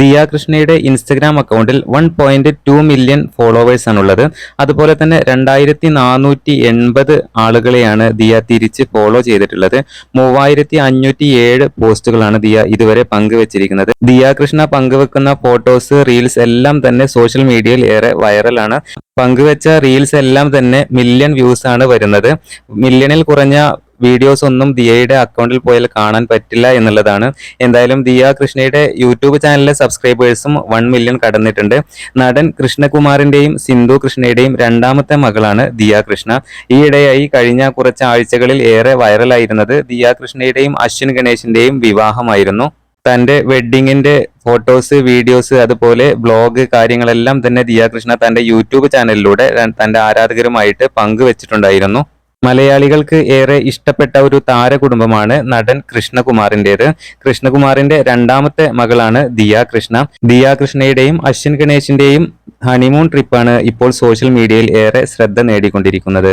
ദിയ കൃഷ്ണയുടെ ഇൻസ്റ്റഗ്രാം അക്കൗണ്ടിൽ one point two million followers ആണുള്ളത്. അതുപോലെ തന്നെ രണ്ടായിരത്തി നാനൂറ്റി എൺപത് ആളുകളെയാണ് ദിയ തിരിച്ച് ഫോളോ ചെയ്തിട്ടുള്ളത്. മൂവായിരത്തി അഞ്ഞൂറ്റി ഏഴ് പോസ്റ്റുകളാണ് ദിയ ഇതുവരെ പങ്കുവച്ചിരിക്കുന്നത്. ദിയ കൃഷ്ണ പങ്കുവെക്കുന്ന ഫോട്ടോസ് റീൽസ് എല്ലാം തന്നെ സോഷ്യൽ മീഡിയയിൽ ഏറെ വൈറലാണ് പങ്കുവെച്ച റീൽസ് എല്ലാം തന്നെ മില്യൺ വ്യൂസ് ആണ് വരുന്നത്. മില്യണിൽ കുറഞ്ഞ വീഡിയോസ് ഒന്നും ദിയയുടെ അക്കൗണ്ടിൽ പോയാൽ കാണാൻ പറ്റില്ല എന്നുള്ളതാണ്. എന്തായാലും ദിയ കൃഷ്ണയുടെ യൂട്യൂബ് ചാനലിലെ സബ്സ്ക്രൈബേഴ്സും വൺ മില്യൺ കടന്നിട്ടുണ്ട്. നടൻ കൃഷ്ണകുമാറിന്റെയും സിന്ധു കൃഷ്ണയുടെയും രണ്ടാമത്തെ മകളാണ് ദിയ കൃഷ്ണ. ഈയിടെയായി കഴിഞ്ഞ കുറച്ച് ആഴ്ചകളിൽ ഏറെ വൈറലായിരുന്നത് ദിയ കൃഷ്ണയുടെയും അശ്വിൻ ഗണേശിന്റെയും വിവാഹമായിരുന്നു. തന്റെ വെഡ്ഡിങ്ങിന്റെ ഫോട്ടോസ് വീഡിയോസ് അതുപോലെ ബ്ലോഗ് കാര്യങ്ങളെല്ലാം തന്നെ ദിയ കൃഷ്ണ തന്റെ യൂട്യൂബ് ചാനലിലൂടെ തന്റെ ആരാധകരുമായിട്ട് പങ്കുവച്ചിട്ടുണ്ടായിരുന്നു. മലയാളികൾക്ക് ഏറെ ഇഷ്ടപ്പെട്ട ഒരു താരകുടുംബമാണ് നടൻ കൃഷ്ണകുമാറിന്റേത്. കൃഷ്ണകുമാറിന്റെ രണ്ടാമത്തെ മകളാണ് ദിയ കൃഷ്ണ. ദിയ കൃഷ്ണയുടെയും അശ്വിൻ ഗണേശിന്റെയും ഹണിമൂൺ ട്രിപ്പാണ് ഇപ്പോൾ സോഷ്യൽ മീഡിയയിൽ ഏറെ ശ്രദ്ധ നേടിക്കൊണ്ടിരിക്കുന്നത്.